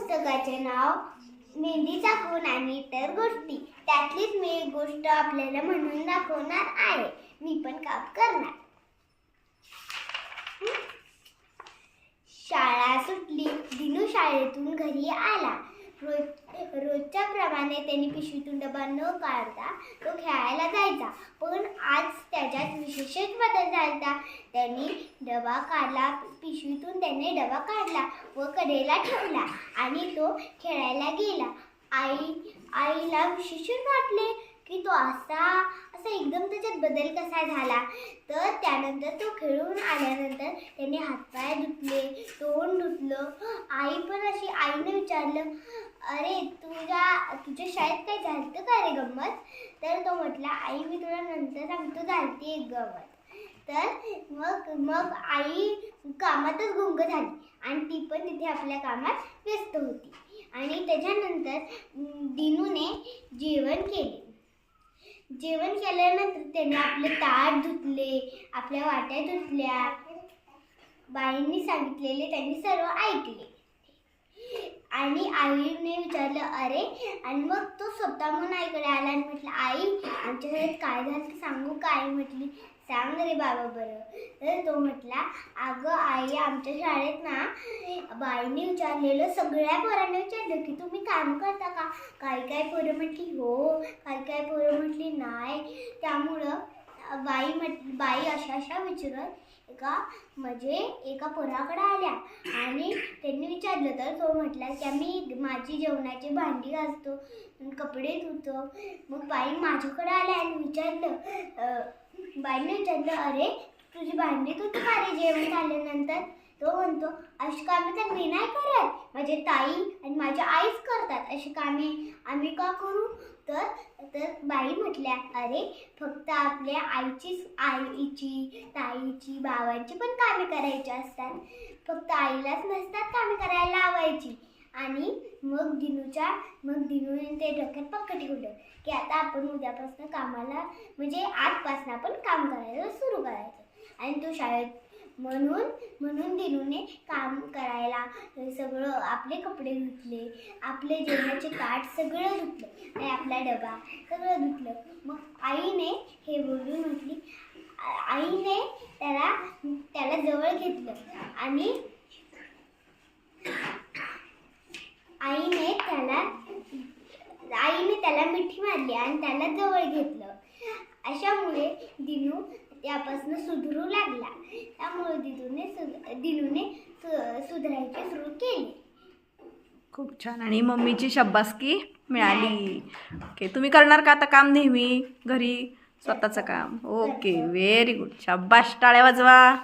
पुस्तकाचे नाव मेहंदीचा खून आणि इतर गोष्टी. त्यातलीच मी एक गोष्ट आपल्याला म्हणून दाखवणार आहे. मी पण काम करणार. शाळा सुटली. दिनू शाळेतून घरी आला. रोज रोजच्या प्रमाणे त्यांनी पिशवीतून डबा न काढता तो खेळायला जायचा. पण आज त्याच्यात विशेषच बदल झाला त्यांनी डबा काढला पिशवीतून त्याने डबा काढला व कडेला ठेवला आणि तो खेळायला गेला. आई आईला विशेषच वाटले की तो असा असा एकदम त्याच्यात बदल कसा झाला. तर त्यानंतर तो खेळून आल्यानंतर त्याने हातपाय धुतले तोंड धुतलं आई पण अशी आईने विचारलं अरे तुझ्या तुझ्या शाळेत काय झालं का रे गंमत? तर तो म्हटला आई मी तुला नंतर सांगतो झालती एक गंमत. तर मग मग आई कामातच गुंग झाली आणि ती पण तिथे आपल्या कामात व्यस्त होती. आणि त्याच्यानंतर दिनूने जेवण केले. जेवण केल्यानंतर त्याने आपले ताट धुतले आपल्या वाट्या धुतल्या. बाईंनी सांगितलेले त्यांनी सर्व ऐकले. आणि आईने विचारलं अरे आणि मग तो स्वतः म्हणून आईकडे आला आणि म्हटलं आई आमच्या घरात काय झालं ते सांगू काय म्हटली सांग रे बाबा बरं. तर तो म्हटला अगं आई आमच्या शाळेत ना बाईने विचारलेलं सगळ्या पोरांना विचारलं की तुम्ही काम करता का? काही काही पोरं म्हटली हो. काही काही पोरं म्हटली नाही. त्यामुळं बाई म्हट बाई अशा अशा विचारत एका म्हणजे एका पोराकडे आल्या. आणि त्यांनी विचारलं तर तो म्हटला की आम्ही माझी जेवणाची भांडी घासतो कपडे धुतो. मग बाई माझ्याकडे आल्या आणि विचारलं बाईने विचारलं अरे तुझी भांडी तू अरे जेवण झाल्यानंतर? तो म्हणतो अशी कामे तर मी नाही करत. माझे ताई आणि माझ्या आईच करतात. अशी कामे आम्ही का करू? तर तर बाई म्हटल्या अरे फक्त आपल्या आईचीच आईची ताईची बाबांची पण कामे करायची असतात. फक्त आईलाच नसतात कामे करायला लावायची. आणि मग दिनूच्या मग दिनूने ते डोक्यात पक्क ठेवलं की आता आपण उद्यापासून कामाला म्हणजे आजपासून आपण काम करायला सुरू करायचं. आणि तो शाळेत म्हणून म्हणून दिनूने काम करायला सगळं आपले कपडे धुतले आपले जेवणाचे ताट सगळं धुतलं आणि आपला डबा सगळं धुतलं. मग आईने हे बोलून म्हटली आईने त्याला त्याला जवळ घेतलं आणि आईने त्याला आईने त्याला मिठी मारली आणि त्याला जवळ घेतलं. अशामुळे दिनू त्यापासून सुधरू लागला. सु- सुधारायची सुरू केली. खूप छान. आणि मम्मीची शब्बासकी मिळाली. ओके तुम्ही करणार का आता काम नेहमी? घरी? स्वतःचं काम? ओके व्हेरी गुड शाब्बास टाळ्या वाजवा.